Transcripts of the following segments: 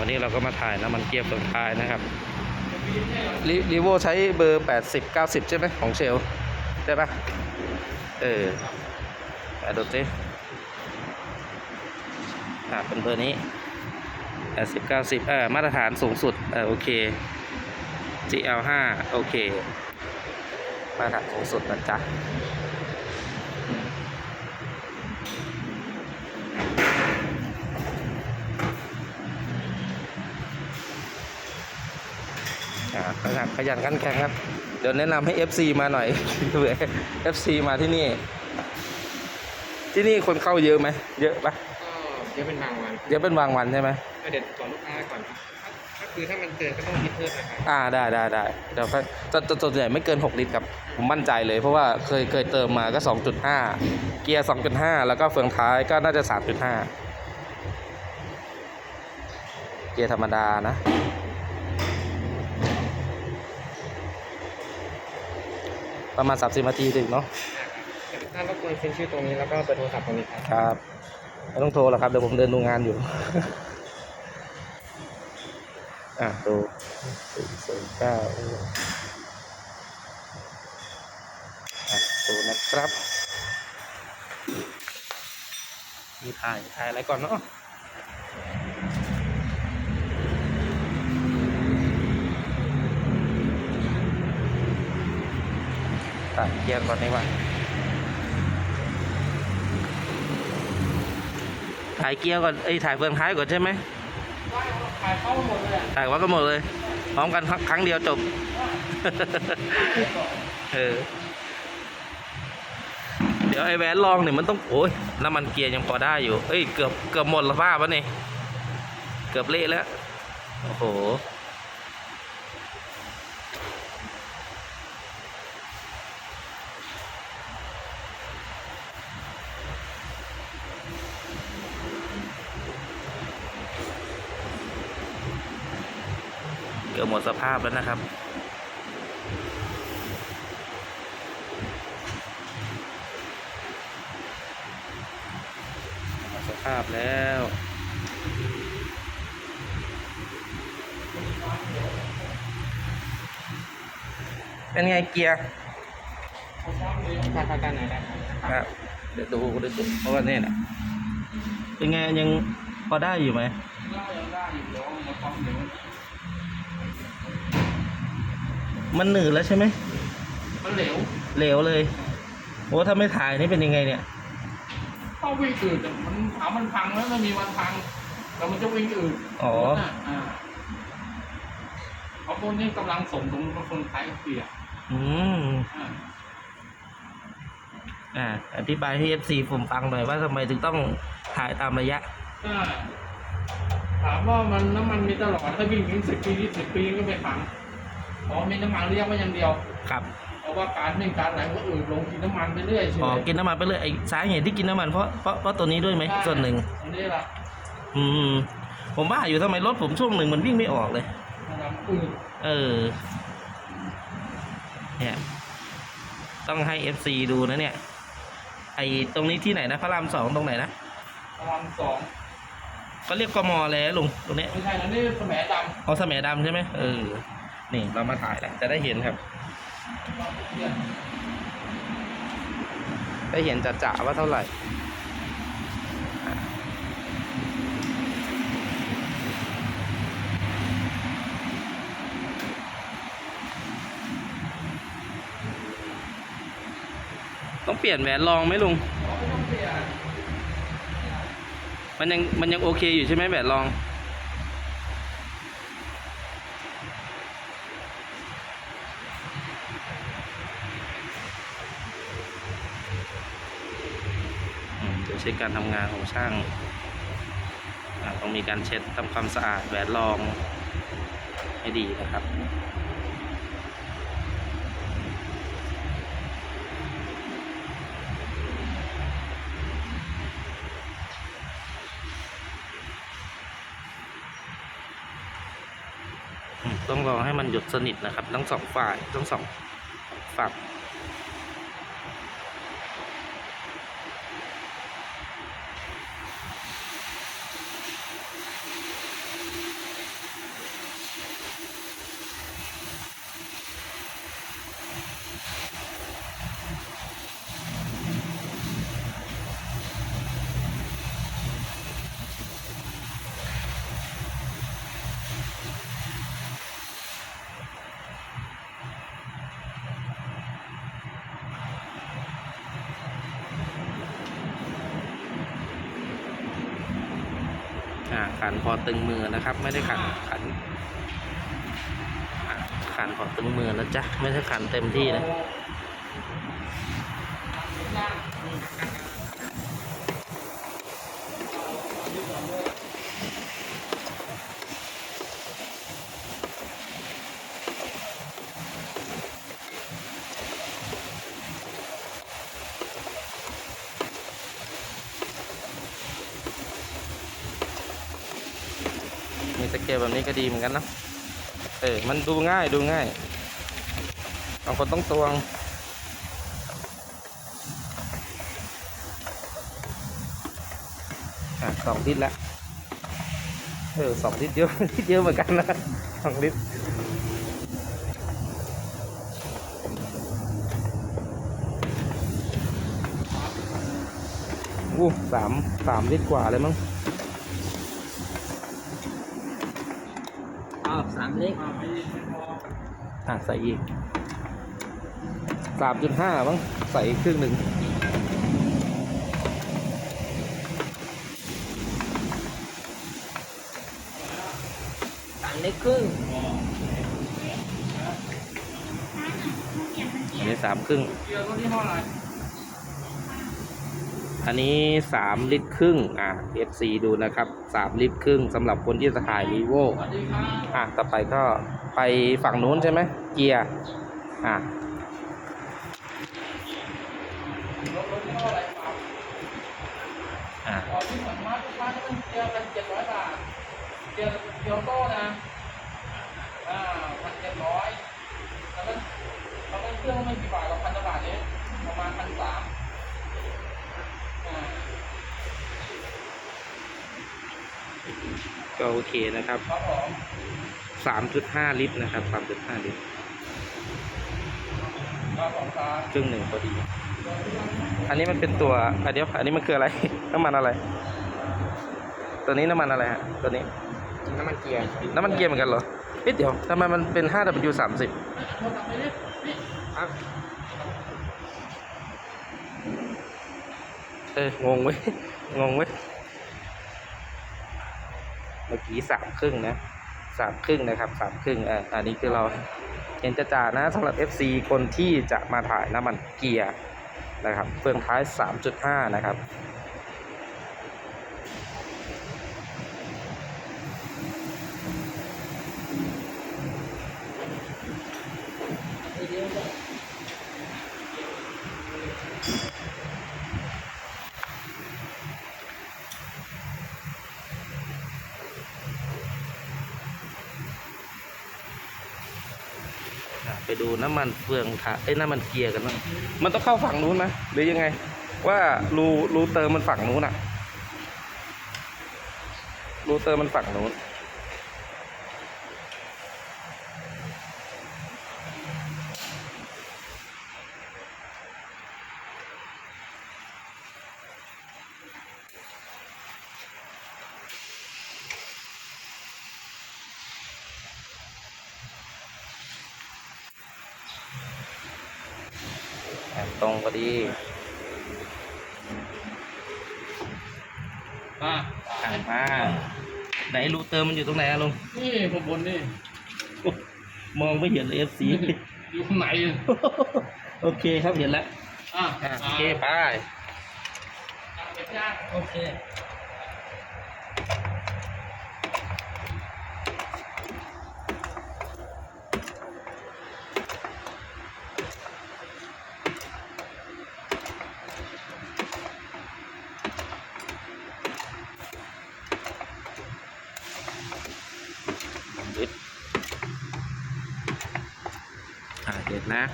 วันนี้เราก็มาถ่ายน้ำมันเกียร์เฟืองท้ายนะครับรีโวใช้เบอร์ 80 90 ใช่ไหมของเชลใช่ปะเอออะดูสิอ่าเป็นเบอร์นี้ 80 90อ่ามาตรฐานสูงสุดเออโอเค GL5 โอเค มาตรฐานสูงสุดนะจ๊ะ ขยันขยันขันแข็งครับ เดี๋ยวแนะนำให้ FC มาหน่อยเผื่อ FC มาที่นี่ ที่นี่คนเข้าเยอะไหม เยอะปะก็เยอะเป็นบางวันเยอะเป็นบางวันใช่ไหมก็เด็ดก่อนลูกค้าก่อนครับก็คือถ้ามันเกินก็ต้องคิดเพิ่มนะครับอ่าได้ได้ได้เดี๋ยวค่อยจะจะส่วนใหญ่ไม่เกิน 6 ลิตรครับ ผมมั่นใจเลย เพราะว่าเคยเคยเติมมาก็ 2.5 เกียร์ 2.5 แล้วก็เฟืองท้ายก็น่าจะ 3.5 เกียร์ธรรมดานะ ประมาณ 30นาทีถึงเนาะถ้ารบกวนเซ็นชื่อตรงนี้แล้วก็เบอร์โทรศัพท์ตรงนี้ครับครับไม่ต้องโทรหรอกครับเดี๋ยวผมเดินดูงานอยู่ อะดูสี่ศูนย์เก้าอะดูนะครับ มีถ่ายถ่ายอะไรก่อนเนาะ ถ่ายเกียร์ก่อนดีกว่าถ่ายเกียร์ก่อนเอ้ยถ่ายเฟืองท้ายก่อนใช่ไหมถ่ายเข้าหมดเลยถ่ายว่าก็หมดเลย พร้อมกันครั้งเดียวจบ เออ เดี๋ยวไอ้แหวนลองเนี่ยมันต้องโอ้ยน้ำมันเกียร์ยังพอได้อยู่ เอ้ยเกือบเกือบหมดแล้วป้าปะเนี่ยเกือบเละแล้ว โอ้โห กือบหมดสภาพแล้วนะครับหมดสภาพแล้วเป็นไงเกียร์การประกันไหนได้ครับเดี๋ยวดูเดี๋ยวดูเพราะว่าเนี่ยนะเป็นไงยังพอได้อยู่ไหมยังได้อยู่เดี๋ยวมาความเดี๋ยว มันหนืดแล้วใช่ไหมมันเหลวเหลวเลยโอ้ถ้าไม่ถ่ายนี่เป็นยังไงเนี่ยเข้าวิ่งอืดอะมันถามมันพังแล้วไม่มีวันพังแล้วมันจะวิ่งอืดอ๋อรถน่ะอ่าเพราะพวกนี้กำลังส่งตรงคนขายเสียอืมอ่าอ่าอธิบายให้ FC ผมฟังหน่อยว่าทำไมถึงต้องถ่ายตามระยะก็ถามว่ามันน้ำมันมีตลอดถ้าวิ่งถึงสิบปียี่สิบปีก็ไม่พัง เพราะมีน้ำมันเรียกว่าอย่างเดียว ครับเพราะว่าการวิ่งการไหนก็อืดลงกินน้ำมันไปเรื่อยใช่ไหอ๋อมกินน้ำมันไปเลยไอ้สาเหตุที่กินน้ำมันเพราะเพราะเพราะตัวนี้ด้วยไหมส่วนหนึ่งอันนี้แหละอืม ผมว่าอยู่ทำไมรถผมช่วงหนึ่งมันวิ่งไม่ออกเลย น้ำอืดเออเนี่ยต้องให้ FC ดูนะเนี่ย ไอ้ตรงนี้ที่ไหนนะพระรามสองตรงไหนนะประมาณสองก็เรียกกมแล้วลุงตรงเนี้ยไม่ใช่นะนี่สมัยดเอาสมัยดำใช่ไหมเออ นี่เรามาถ่ายแล้วจะได้เห็นครับ ได้เห็นจะจะๆว่าเท่าไหร่ต้องเปลี่ยนแหวนรองไหมลุง มันยังมันยังโอเคอยู่ใช่ไหมแหวนรอง อืมเดี๋ยวเช็คการทำงานของช่างต้องมีการเช็ดทำความสะอาดแหวนรองให้ดีนะครับต้องรอให้มันหยุดสนิทนะครับ ทั้งสองฝ่ายทั้งสองฝั่ง ขันพอตึงมือนะครับ ไม่ได้ขันขันขันพอตึงมือนะจ๊ะไม่ใช่ขันเต็มที่นะ กลแบบนี้ก็ดีเหมือนกันนะเออมันดูง่ายดูง่ายบางคนต้องตวงอะสองลิตรแล้วเออสองลิตรเยอะเยอะเหมือนกันนะสองลิตรอู้สามสามลิตรกว่าเลยมั้ง อ้าว สามเล็กอ่าไม่ไม่พออะใส่อีกสามจุดห้าบ้างใส่อีกครึ่งหนึ่งสามเล็กครึ่งอันนี้สามครึ่ง เกียร์ตัวนี้เท่าไหร่ อันนี้สามลิตรครึ่งอะ FC ดูนะครับสามลิตรครึ่งสำหรับคนที่จะถ่ายรีโวอะต่อไปก็ไปฝั่งนู้นใช่ไหมเกียร์อะเท่าไหร่ครับอะที่สามารถลูกค้าจะเป็นเกียร์เป็นเจ็ดร้อยบาทเกียร์เกียร์โต้นะอ่าพันเจ็ดร้อยแล้วก็แล้วก็เครื่องไม่กี่บาทหรอกพันกว่าบาทเองประมาณพันสามอ่า ก็โอเคนะครับครับผมสามจุดห้าลิตรนะครับสามจุดห้าลิตรครับผมครับครึ่งหนึ่งพอดี อันนี้มันเป็นตัวอันเดียวอันนี้มันคืออะไร น้ำมันอะไร ตัวนี้น้ำมันอะไรฮะ ตัวนี้ น้ำมันเกียร์ น้ำมันเกียร์เหมือนกันเหรอเอ๊ะเดี๋ยวทำไมมันเป็น 5W 30โทรศัพท์ไปดินี่อะเอองงเว้ย งงเว้ย เมื่อกี้สามครึ่งนะสามครึ่งนะครับสามครึ่งอ่าอันนี้คือเราเห็นจะจ่านะสำหรับ FC คนที่จะมาถ่ายน้ำมันเกียร์นะครับเฟืองท้าย 3.5 นะครับ ทีเดียวก็ อะ ไปดูน้ำมันเฟืองถ่ายเอ้ยน้ำมันเกียร์กันบ้งมันต้องเข้าฝั่งนู้นไหมหรือยังไง ว่ารูรูเติมมันฝั่งนู้นอะรูเติมมันฝั่งนู้น ตรงพอดีอ่าอะมาไหนรูเติมมันอยู่ตรงไหนอะลุงนี่ผมบนนี่มองไม่เห็นเลยเอฟซีอยู่ข้างไหนอะโอเคครับเห็นแล้วอะอะโอเคไปเก็บย่างโอเค ยึดอ่าเด็ด นะ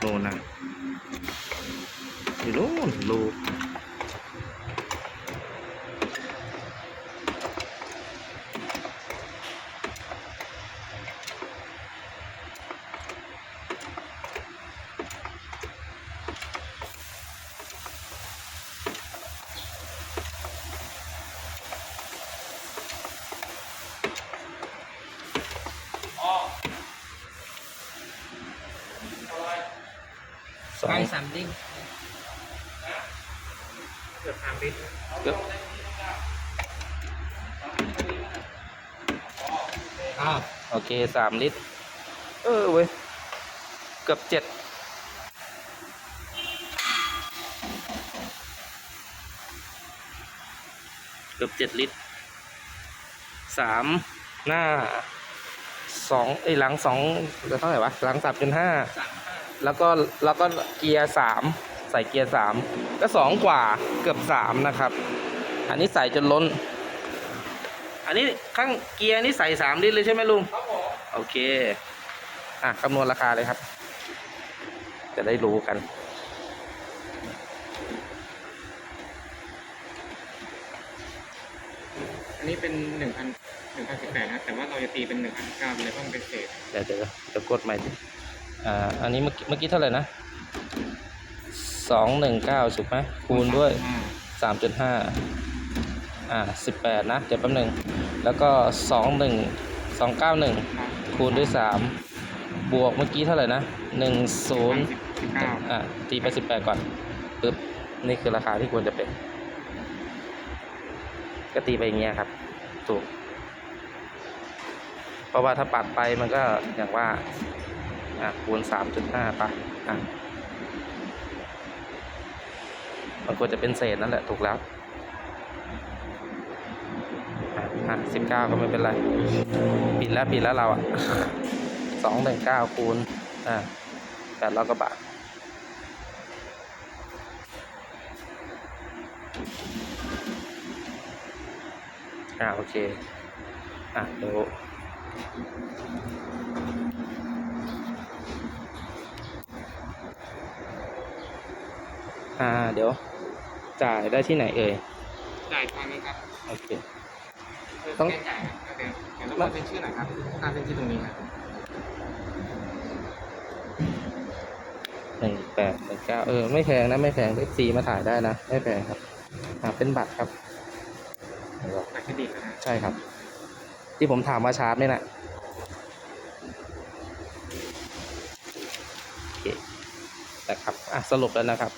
โน่นนะอยู่นู่นรู สอไปงสามลิตรเกือบสามลิตรเกือบอ้าวโอเคสามลิตร เออเว้ย เกือบเจ็ดเกือบเจ็ดลิตรสามหน้าสองไอ้ยหลังสองเท่าไหร่วะหลังสามจุดห้าสามห้า แล้วก็แล้วก็เกียร์สามใส่เกียร์สามก็สองกว่าเกือบสามนะครับ อันนี้ใส่จนล้น อันนี้ข้างเกียร์นี่ใส่สามลิตรเลยใช่ไหมลุงครับผมโอเคอะคำนวณราคาเลยครับ จะได้รู้กันอันนี้เป็นหนึ่งพันหนึ่งพันสิบแปดนะแต่ว่าเราจะตีเป็นหนึ่งพันเก้าเลยเพราะมันเป็นเศษเดี๋ยวเดี๋ยวเดี๋ยวกดใหม่ดิ อ่า อันนี้เมื่อกี้เมื่อกี้เท่าไหร่นะสองหนึ่งเก้าถูกไหมคูณด้วยอ่าสามจุดห้าอ่าสิบแปดนะ เดี๋ยวแป๊บหนึ่ง แล้วก็สองหนึ่งสองเก้าหนึ่งครับคูณด้วยสามบวกเมื่อกี้เท่าไหร่นะหนึ่งศูนย์สิบเก้าอะตีไปสิบแปดก่อนปึ๊บ นี่คือราคาที่ควรจะเป็น ก็ตีไปอย่างเงี้ยครับ ถูก เพราะว่าถ้าปัดไปมันก็อย่างว่า อะคูณสามจุดห้าไปอะมันควรจะเป็นเศษนั่นแหละถูกแล้วอะสิบเก้าก็ไม่เป็นไร ปิดแล้วปิดแล้วเราอะสองหนึ่งเก้าคูณอ่าแปดร้อยกว่าบาทอ่าโอเค อะเดี๋ยว อ่า เดี๋ยว จ่ายได้ที่ไหนเอ่ย จ่ายทางนี้ครับ โอเคคือต้องแก้จ่ายนะเดี๋ยวเดี๋ยวเราเซ็นชื่อหน่อยครับการเซ็นชื่อตรงนี้ครับหนึ่งแปดหนึ่งเก้าเออ ไม่แพงนะ ไม่แพงเอฟซีมาถ่ายได้นะ ไม่แพงครับ อ่า เป็นบัตรครับเดี๋ยวบัตรเครดิตนะฮะใช่ครับ ที่ผมถามว่าชาร์จไหมนะ่ะโอเคนะครับ อะ สรุปแล้วนะครับ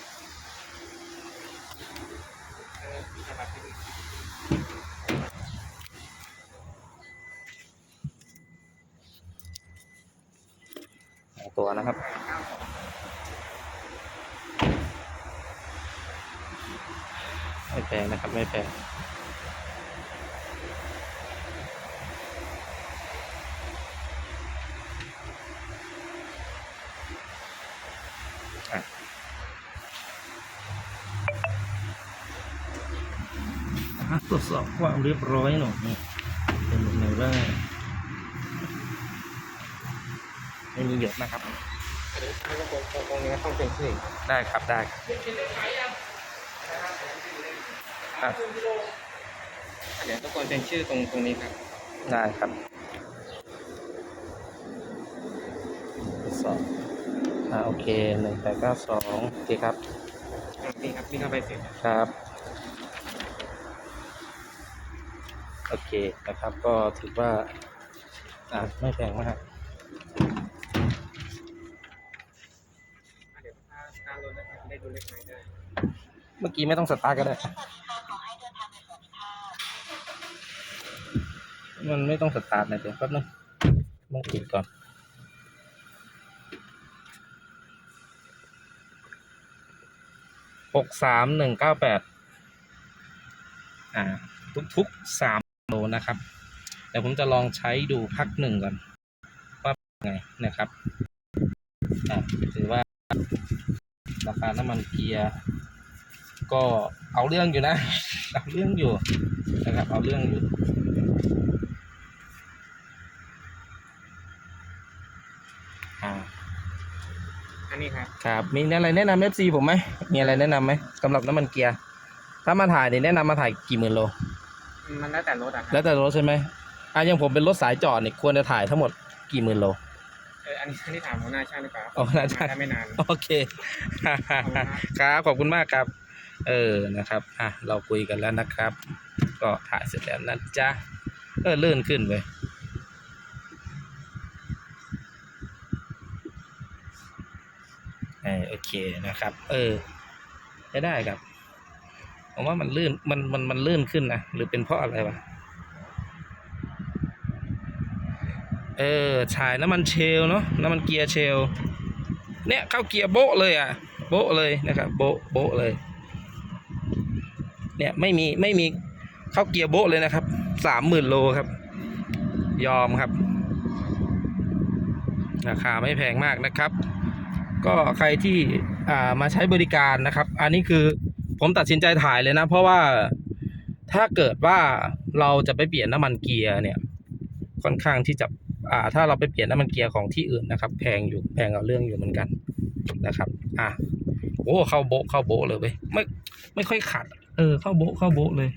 บัตรเครดิต สองตัวนะครับ ไม่แพงนะครับ ไม่แพงอะอะตรวจสอบความเรียบร้อยหน่อยนี่เป็นยังไงบ้างไม่มีหยดนะครับเดี๋ยวให้ตรงตรงตรงนี้ต้องเซ็นชื่ออีกได้ครับได้ครับ เขียนเลขขายยัง ครับครึ่งกิโลเดี๋ยวทุกคนเซ็นชื่อตรงตรงนี้ครับ ได้ครับทดสอบอ่าโอเคหนึ่งแปดเก้าสองโอเคครับนี่ครับนี่เข้าไปเสร็จครับ โอเคนะครับก็ถือว่าอ่าไม่แพงมากเดี๋ยวถ้าถ้ารถนะครับได้ดูเลขไม้ได้ เมื่อกี้ไม่ต้องสตาร์ทก็ได้ มันไม่ต้องสตาร์ทนะเดี๋ยวแป๊บนึงต้องปิดก่อน หกสามหนึ่งเก้าแปด อ่า ทุกๆสามโลนะครับ เดี๋ยวผมจะลองใช้ดูพักหนึ่งก่อน ว่าเป็นไงนะครับ อ่าถือว่า ราคาน้ำมันเกียร์ก็เอาเรื่องอยู่นะ เอาเรื่องอยู่นะครับ เอาเรื่องอยู่ อ่า อันนี้ ครับครับมีอะไรแนะนำเอฟซีผมไหมมีอะไรแนะนำไหมสำหรับน้ำมันเกียร์ถ้ามาถ่ายเนี่ยแนะนำมาถ่ายกี่หมื่นโล มันแล้วแต่รถอะคแล้รัวแต่รถใช่ไหมอะอยังผมเป็นรถสายจอดเนี่ยควรจะถ่ายทั้งหมดกี่หมื่นโล เอออันนี้อันนี้ถามหัวหน้าช่างดีกว่าอ๋อหัวหน้าช่างได้ไม่นาน โอเค ครับ ขอบคุณมากครับ เออ นะครับ อะ เราคุยกันแล้วนะครับ ก็ถ่ายเสร็จแล้วนะจ๊ะ เออ ลื่นขึ้นเว้ย เออ โอเคนะครับ เออจะได้ครับ ผมว่ามันลื่นมันมันมันลื่นขึ้นนะหรือเป็นเพราะอะไรวะเออฉายน้ำมันเชลเนาะน้ำมันเกียร์เชลเนี่ยเข้าเกียร์โบะเลยอะ โบะเลยนะครับโบะโบะเลย เนี่ยไม่มีไม่มีเข้าเกียร์โบะเลยนะครับสามหมื่นโลครับ ยอมครับ ราคาไม่แพงมากนะครับ ก็ใครที่อ่ามาใช้บริการนะครับ อันนี้คือผมตัดสินใจถ่ายเลยนะ เพราะว่าถ้าเกิดว่าเราจะไปเปลี่ยนน้ำมันเกียร์เนี่ยค่อนข้างที่จะอ่าถ้าเราไปเปลี่ยนน้ำมันเกียร์ของที่อื่นนะครับ แพงอยู่แพงเอาเรื่องอยู่เหมือนกันนะครับ อะโอ้เข้าโบเข้าโบเลยเว้ยไม่ไม่ค่อยขัด เออ เข้าโบเข้าโบเลย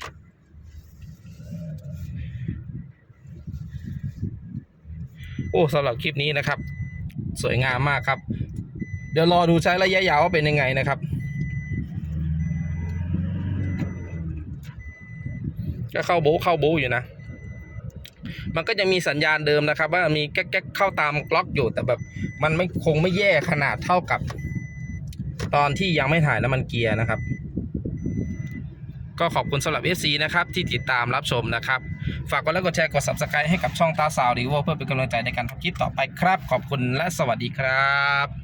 โอ้สำหรับคลิปนี้นะครับ สวยงามมากครับ เดี๋ยวรอดูใช้ระยะยาวว่าเป็นยังไงนะครับ ก็เข้าโบ๊เข้าโบ๊อยู่นะ มันก็จะมีสัญญาณเดิมนะครับ ว่ามีแก๊กเข้าตามกล็อกอยู่แต่แบบ มันไม่คงไม่แย่ขนาดเท่ากับ ตอนที่ยังไม่ถ่ายน้ำมันเกียร์นะครับ ก็ขอบคุณสำหรับ FC นะครับ ที่ติดตามรับชมนะครับ ฝากกดไลค์กดแชร์กด Subscribe ให้กับช่องตาสาวดีวเพื่อเป็นกำลังใจในการทำคลิปต่อไปครับ ขอบคุณและสวัสดีครับ